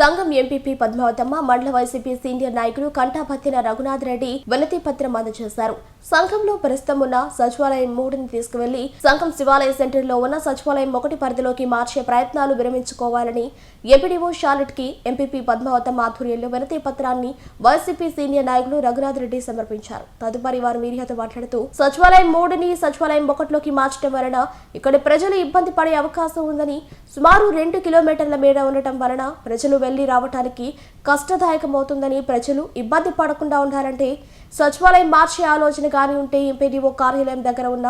సంఘం ఎంపీపీ పద్మావతమ్మ మండల YCP senior నాయకులు కంఠాపత్తిన రఘునాథ్ రెడ్డి వినతి పత్రం అందజేశారు. సంఘంలో ప్రస్తుతం ఉన్న సచివాలయం మూడుని తీసుకువెళ్ళి సంఘం శివాలయ సెంటర్లో ఉన్న సచివాలయం ఒకటి పరిధిలోకి మార్చే ప్రయత్నాలు విరమించుకోవాలని ఎంపీడీఓ షాలెట్కి ఎంపీపీ పద్మావతమ్మ ఆధ్వర్యంలో వినతి పత్రాన్ని వైసీపీ సీనియర్ నాయకులు రఘునాథ్ రెడ్డి సమర్పించారు. తదుపరి వారు మీడియాతో మాట్లాడుతూ సచివాలయం మూడుని సచివాలయం ఒకటిలోకి మార్చడం వలన ఇక్కడి ప్రజలు ఇబ్బంది పడే అవకాశం ఉందని సుమారు రెండు కిలోమీటర్ల మేర ఉండటం వలన ప్రజలు వెళ్ళి రావటానికి కష్టదాయకమవుతుందని ప్రజలు ఇబ్బంది పడకుండా ఉండాలంటే సచివాలయం మార్చే ఆలోచన కానీ ఉంటే ఎంపీడీఓ కార్యాలయం దగ్గర ఉన్న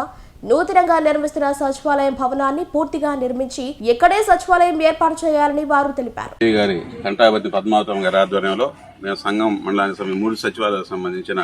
నూతనంగా నిర్మిస్తున్న సచివాలయం భవనాన్ని పూర్తిగా నిర్మించి ఎక్కడే సచివాలయం ఏర్పాటు చేయాలని వారు తెలిపారు. గారి కంటాపతి పద్మావతం గారి ఆధ్వర్యంలో మేము సంఘం మండలానికి మూడు సచివాలయాలకు సంబంధించిన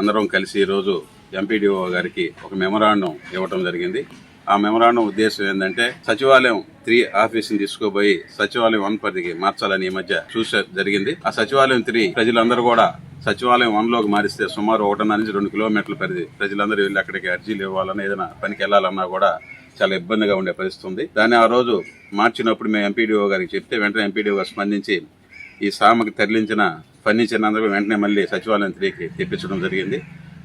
అందరం కలిసి ఈరోజు ఎంపీడీఓ గారికి ఒక మెమరాండం ఇవ్వటం జరిగింది. ఆ మెమరాండం ఉద్దేశం ఏంటంటే సచివాలయం త్రీ ఆఫీస్ని తీసుకుపోయి సచివాలయం వన్ పరిధికి మార్చాలని ఈ మధ్య చూసే జరిగింది. ఆ సచివాలయం త్రీ ప్రజలందరూ కూడా సచివాలయం వన్లోకి మారిస్తే సుమారు ఒకటిన్నర నుంచి రెండు కిలోమీటర్ల పరిధి ప్రజలందరూ వెళ్ళి అక్కడికి అర్జీలు ఇవ్వాలన్నా ఏదైనా పనికి వెళ్ళాలన్నా కూడా చాలా ఇబ్బందిగా ఉండే పరిస్థితి ఉంది. దాన్ని ఆ రోజు మార్చినప్పుడు మేము ఎంపీడీఓ గారికి చెప్తే వెంటనే ఎంపీడీఓ గారు స్పందించి ఈ సామకి తరలించిన ఫర్నిచర్ అందరూ వెంటనే మళ్ళీ సచివాలయం త్రీకి తెప్పించడం జరిగింది.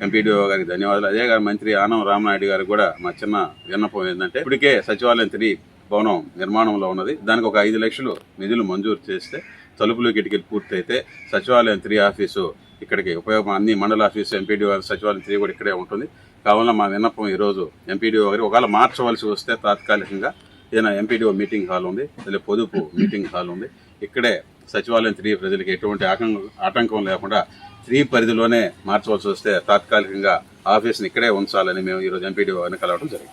ఎంపీడీఓ గారికి ధన్యవాదాలు. అదే గారు మంత్రి ఆనం రామనాయుడు గారు కూడా మా చిన్న విన్నపం ఏంటంటే ఇప్పటికే సచివాలయం త్రీ భవనం నిర్మాణంలో ఉన్నది. దానికి ఒక ఐదు లక్షలు నిధులు మంజూరు చేస్తే తలుపులు కిటికీలు పూర్తయితే సచివాలయం త్రీ ఆఫీసు ఇక్కడికి ఉపయోగం అన్ని మండల ఆఫీసు ఎంపీడీఓ సచివాలయం త్రీ కూడా ఇక్కడే ఉంటుంది. కావున మా విన్నపం ఈరోజు ఎంపీడీఓ గారు ఒకవేళ మార్చవలసి వస్తే తాత్కాలికంగా ఏదైనా ఎంపీడీఓ మీటింగ్ హాల్ ఉంది లేదా పొదుపు మీటింగ్ హాల్ ఉంది. ఇక్కడే సచివాలయం త్రీ ప్రజలకు ఎటువంటి ఆటంకం ఆటంకం లేకుండా త్రీ పరిధిలోనే మార్చవలసి వస్తే తాత్కాలికంగా ఆఫీస్ని ఇక్కడే ఉంచాలని మేము ఈరోజు ఎంపీడీఓ గారిని కలవడం జరిగింది.